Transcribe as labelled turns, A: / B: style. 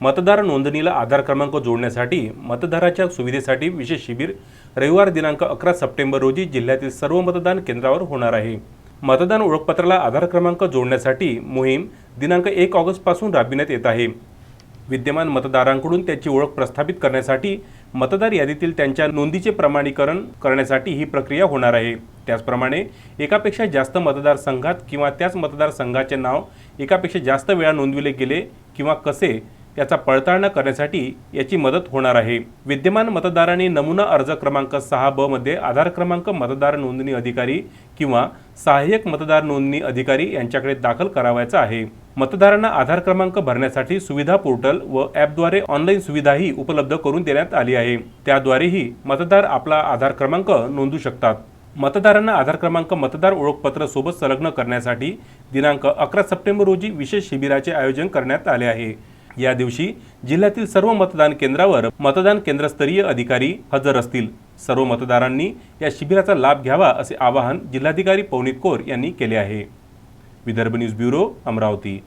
A: मतदार नोंदणीला आधार क्रमांक जोडण्यासाठी मतदाराच्या सुविधेसाठी विशेष शिबिर रविवार दिनांक अकरा सप्टेंबर रोजी जिल्ह्यातील सर्व मतदान केंद्रावर होणार आहे. मतदान ओळखपत्राला आधार क्रमांक जोडण्यासाठी मोहीम दिनांक एक ऑगस्टपासून राबविण्यात येत आहे. विद्यमान मतदारांकडून त्याची ओळख प्रस्थापित करण्यासाठी मतदार यादीतील त्यांच्या नोंदीचे प्रमाणीकरण करण्यासाठी ही प्रक्रिया होणार आहे. त्याचप्रमाणे एकापेक्षा जास्त मतदारसंघात किंवा त्याच मतदारसंघाचे नाव एकापेक्षा जास्त वेळा नोंदविले गेले किंवा कसे याचा पडताळणा करण्यासाठी याची मदत होणार आहे. विद्यमान मतदारांनी नमुना अर्ज क्रमांक सहा ब मध्ये आधार क्रमांक मतदार नोंदणी अधिकारी किंवा सहाय्यक मतदार नोंदणी अधिकारी यांच्याकडे दाखल करावायचा आहे. मतदारांना आधार क्रमांक भरण्यासाठी सुविधा पोर्टल व ॲपद्वारे ऑनलाईन सुविधाही उपलब्ध करून देण्यात आली आहे. त्याद्वारेही मतदार आपला आधार क्रमांक नोंदू शकतात. मतदारांना आधार क्रमांक मतदार ओळखपत्र सोबत संलग्न करण्यासाठी दिनांक अकरा सप्टेंबर रोजी विशेष शिबिराचे आयोजन करण्यात आले आहे. या दिवशी जिल्ह्यातील सर्व मतदान केंद्रावर मतदान केंद्रस्तरीय अधिकारी हजर असतील. सर्व मतदारांनी या शिबिराचा लाभ घ्यावा असे आवाहन जिल्हाधिकारी पवनीत कौर यांनी केले आहे. Vidarbha news bureau Amravati.